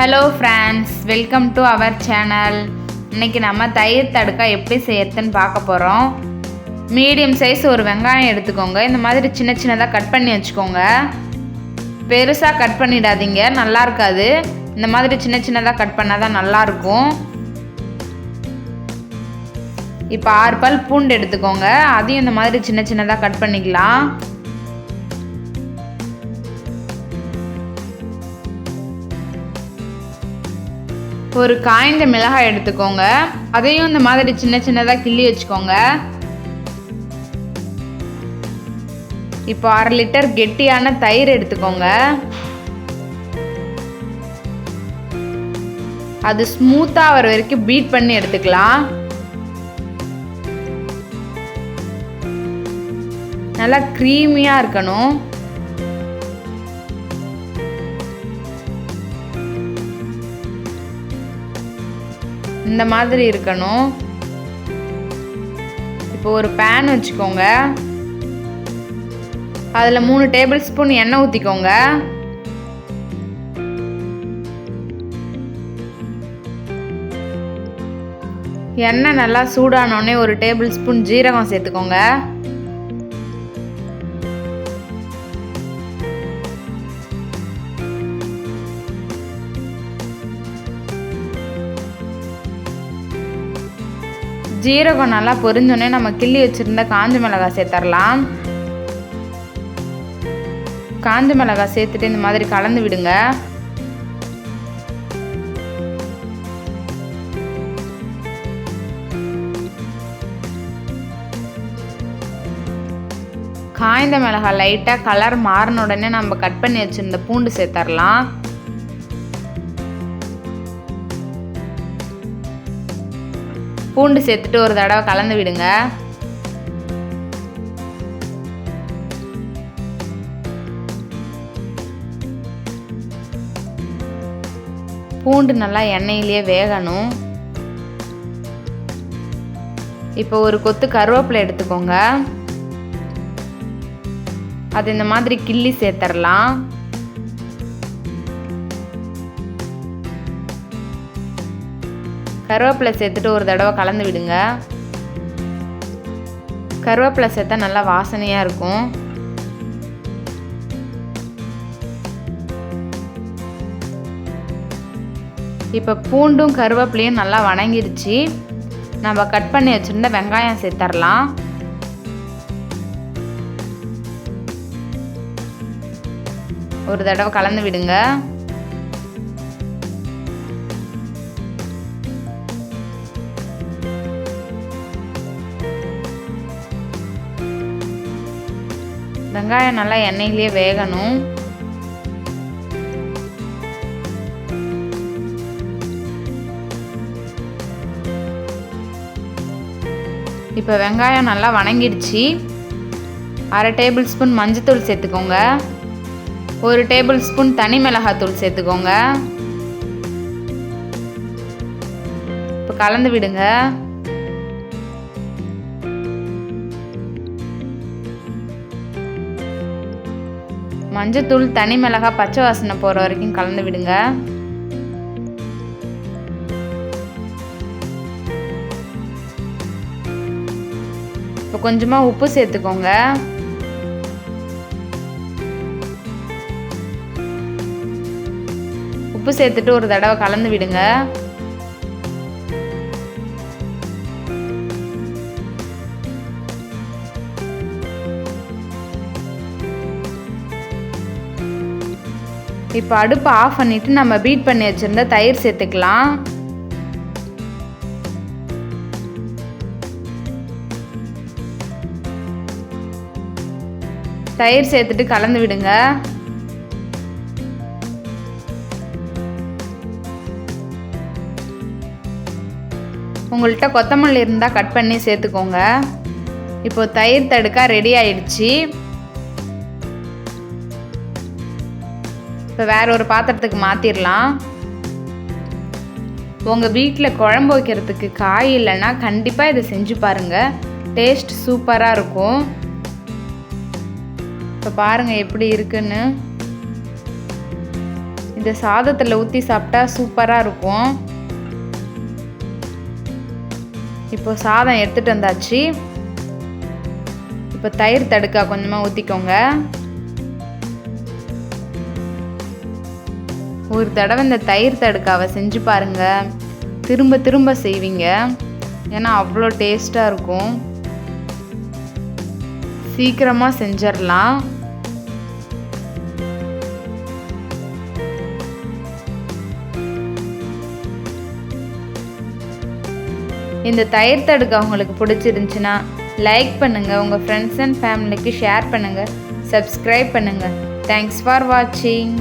Hello friends welcome to our channel இன்றைக்கி நம்ம தயிர் தடுக்கா எப்படி செய்யறதுன்னு பார்க்க போகிறோம் மீடியம் சைஸ் ஒரு வெங்காயம் எடுத்துக்கோங்க. இந்த மாதிரி சின்ன சின்னதாக கட் பண்ணி வச்சுக்கோங்க. பெருசாக கட் பண்ணிடாதீங்க. நல்லா இருக்காது. இந்த மாதிரி சின்ன சின்னதாக கட் பண்ணால் தான் நல்லாயிருக்கும் இப்போ ஆறு பல் பூண்டு எடுத்துக்கோங்க. அதையும் இந்த மாதிரி சின்ன சின்னதாக கட் பண்ணிக்கலாம். ஒரு காய்ந்த மிளகாய் எடுத்துக்கோங்க. அதையும் இந்த மாதிரி சின்ன சின்னதாக கிள்ளி வச்சுக்கோங்க. இப்போ அரை லிட்டர் கெட்டியான தயிர் எடுத்துக்கோங்க. அது ஸ்மூத்தாக வர வரைக்கும் பீட் பண்ணி எடுத்துக்கலாம். நல்லா க்ரீமியாக இருக்கணும். இந்த மாதிரி இருக்கணும். இப்போ ஒரு பேன் வச்சுக்கோங்க. அதில் மூணு டேபிள் ஸ்பூன் எண்ணெய் ஊற்றிக்கோங்க எண்ணெய் நல்லா சூடானோடனே ஒரு டேபிள் ஸ்பூன் ஜீரகம் சேர்த்துக்கோங்க. ஜீரகம் நல்லா பொரிஞ்சோடனே நம்ம கிள்ளி வச்சுருந்த காஞ்ச மிளகாய் சேர்த்துடலாம் காஞ்ச மிளகாய் சேர்த்துட்டு இந்த மாதிரி கலந்து விடுங்க. காய்ந்த மிளகாய் லைட்டாக கலர் மாறின உடனே நம்ம கட் பண்ணி வச்சுருந்த பூண்டு சேர்த்துடலாம் பூண்டு சேர்த்துட்டு ஒரு தடவை கலந்து விடுங்க. பூண்டு நல்லா எண்ணெயிலேயே வேகணும். இப்போ ஒரு கொத்து கருவேப்பிலை எடுத்துக்கோங்க. அது இந்த மாதிரி கிள்ளி சேர்த்துடலாம் கருவேப்பிலை சேர்த்துட்டு ஒரு தடவை கலந்து விடுங்க. கருவேப்பிலை சேர்த்தா நல்லா வாசனையாக இருக்கும். இப்போ பூண்டும் கருவேப்பிலையும் நல்லா வணங்கிருச்சு நம்ம கட் பண்ணி வச்சுருந்த வெங்காயம் சேர்த்துடலாம் ஒரு தடவை கலந்து விடுங்க. வெங்காயம் நல்லா எண்ணெயிலேயே வேகணும். இப்போ வெங்காயம் நல்லா வணங்கிடுச்சு. அரை டேபிள் ஸ்பூன் மஞ்சத்தூள் சேர்த்துக்கோங்க. ஒரு டேபிள் ஸ்பூன் தனி மிளகாத்தூள் சேர்த்துக்கோங்க. இப்போ கலந்து விடுங்க. மஞ்சத்தூள் தனி மிளகாய் பச்சை வாசனை போகிற வரைக்கும் கலந்து விடுங்க. இப்போ கொஞ்சமாக உப்பு சேர்த்துக்கோங்க. உப்பு சேர்த்துட்டு ஒரு தடவை கலந்து விடுங்க. இப்போ அடுப்பை ஆஃப் பண்ணிவிட்டு நம்ம பீட் பண்ணி வச்சுருந்த தயிர் சேர்த்துக்கலாம். தயிர் சேர்த்துட்டு கலந்து விடுங்க. உங்கள்கிட்ட கொத்தமல்லி இருந்தால் கட் பண்ணி சேர்த்துக்கோங்க. இப்போ தயிர் தடுக்கா ரெடி ஆயிடுச்சு. இப்போ வேறு ஒரு பாத்திரத்துக்கு மாற்றிடலாம் உங்கள் வீட்டில் குழம்பு வைக்கிறதுக்கு காய் இல்லைன்னா கண்டிப்பாக இதை செஞ்சு பாருங்கள் டேஸ்ட் சூப்பராக இருக்கும். இப்போ பாருங்கள் எப்படி இருக்குன்னு. இந்த சாதத்தில் ஊற்றி சாப்பிட்டா சூப்பராக இருக்கும். இப்போ சாதம் எடுத்துகிட்டு வந்தாச்சு. இப்போ தயிர் தடுக்கா கொஞ்சமாக ஊற்றிக்கோங்க ஒரு தடவை இந்த தயிர் தடுக்காவை செஞ்சு பாருங்கள் திரும்ப திரும்ப செய்வீங்க. ஏன்னா அவ்வளோ டேஸ்ட்டாக இருக்கும். சீக்கிரமாக செஞ்சிடலாம் இந்த தயிர் தடுக்க உங்களுக்கு பிடிச்சிருந்துச்சுன்னா லைக் பண்ணுங்கள் உங்கள் ஃப்ரெண்ட்ஸ் அண்ட் ஃபேமிலிக்கு ஷேர் பண்ணுங்கள் சப்ஸ்கிரைப் பண்ணுங்கள் தேங்க்ஸ் ஃபார் வாட்சிங்